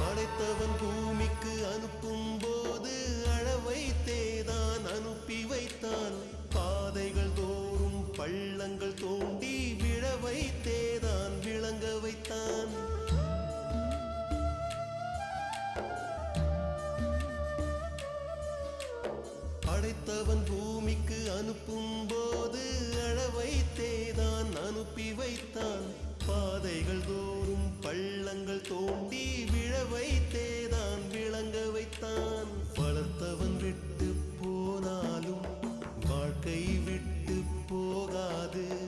படைத்தவன் பூமிக்கு அனுப்பும் படைத்தவன் பூமிக்கு அனுப்பும் போது அளவைத்தேதான் அனுப்பி வைத்தான். பாதைகள் தோறும் பள்ளங்கள் தோண்டி விழ வைத்தேதான் விளங்க வைத்தான். வளர்த்தவன் விட்டு போனாலும் வாழ்க்கை விட்டு போகாது.